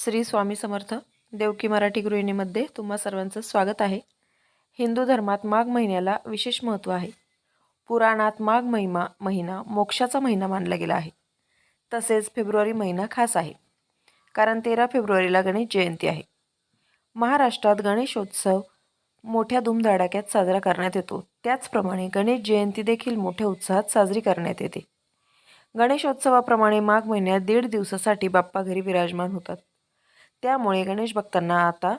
श्री स्वामी समर्थ देवकी मराठी गृहिणीमध्ये तुम्हा सर्वांचं स्वागत आहे. हिंदू धर्मात माघ महिन्याला विशेष महत्त्व आहे. पुराणात माघ महिमा महिना मोक्षाचा महिना मानला गेला आहे. तसेच फेब्रुवारी महिना खास आहे. कारण तेरा फेब्रुवारीला गणेश जयंती आहे. महाराष्ट्रात गणेशोत्सव मोठ्या धूमधडाक्यात साजरा करण्यात येतो. त्याचप्रमाणे गणेश जयंती देखील मोठ्या उत्साहात साजरी करण्यात येते. गणेशोत्सवाप्रमाणे माघ महिन्यात दीड दिवसासाठी बाप्पा घरी विराजमान होतात. त्यामुळे गणेश भक्तांना आता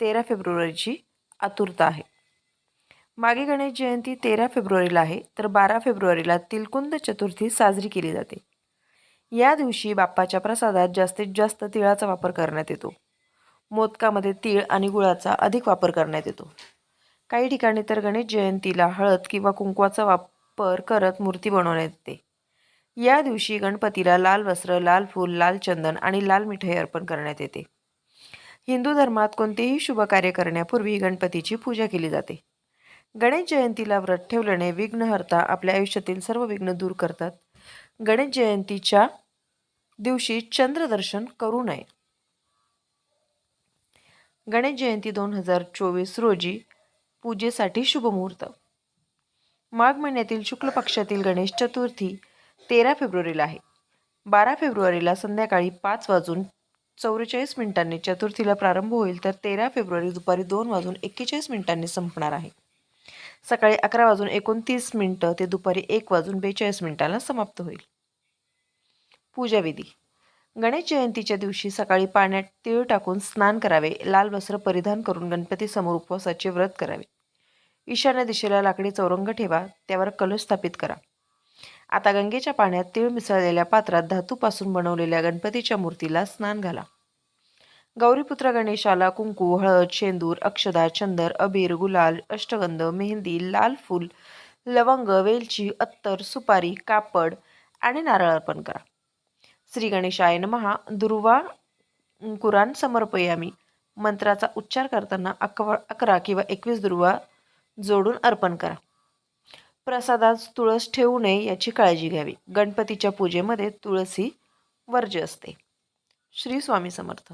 तेरा फेब्रुवारीची आतुरता आहे. मागे गणेश जयंती तेरा फेब्रुवारीला आहे तर बारा फेब्रुवारीला तिलकुंद चतुर्थी साजरी केली जाते. या दिवशी बाप्पाच्या प्रसादात जास्तीत जास्त तिळाचा वापर करण्यात येतो. मोदकामध्ये तीळ आणि गुळाचा अधिक वापर करण्यात येतो. काही ठिकाणी तर गणेश जयंतीला हळद किंवा कुंकवाचा वापर करत मूर्ती बनवण्यात येते. या दिवशी गणपतीला लाल वस्त्र लाल फूल लाल चंदन आणि लाल मिठाई अर्पण करण्यात येते. हिंदू धर्मात कोणतेही शुभ कार्य करण्यापूर्वी गणपतीची पूजा केली जाते. गणेश जयंतीला व्रत ठेवल्याने विघ्नहर्ता आपल्या आयुष्यातील सर्व विघ्न दूर करतात. गणेश जयंतीच्या दिवशी चंद्रदर्शन करू नये. गणेश जयंती दोन हजार चोवीस रोजी पूजेसाठी शुभमुहूर्त माघ महिन्यातील शुक्ल पक्षातील गणेश चतुर्थी तेरा फेब्रुवारीला आहे. बारा फेब्रुवारीला संध्याकाळी पाच वाजून चौवेचाळीस मिनिटांनी चतुर्थीला प्रारंभ होईल तर तेरा फेब्रुवारी दुपारी दोन वाजून एक्केचाळीस मिनिटांनी संपणार आहे. सकाळी अकरा वाजून एकोणतीस मिनिटं ते दुपारी एक वाजून बेचाळीस मिनिटांना समाप्त होईल. पूजाविधी गणेश जयंतीच्या दिवशी सकाळी पाण्यात तीळ टाकून स्नान करावे लाल वस्त्र परिधान करून गणपतीसमोर उपवासाचे व्रत करावे. ईशान्य दिशेला लाकडी चौरंग ठेवा त्यावर कलश स्थापित करा. आता गंगेच्या पाण्यात तीळ मिसळलेल्या पात्रात धातूपासून बनवलेल्या गणपतीच्या मूर्तीला स्नान घाला. गौरीपुत्र गणेशाला कुंकू हळद शेंदूर अक्षदा चंदर अबीर गुलाल अष्टगंध मेहंदी लाल फूल लवंग वेलची अत्तर सुपारी कापड आणि नारळ अर्पण करा. श्री गणेशाय नमहा. दुर्वा कुराण समर्पयामी. मंत्राचा उच्चार करताना अकवा अकरा किंवा एकवीस दुर्वा जोडून अर्पण करा. प्रसादात तुळस ठेवू नये याची काळजी घ्यावी. गणपतीच्या पूजेमध्ये तुळस ही वर्ज्य असते. श्री स्वामी समर्थ.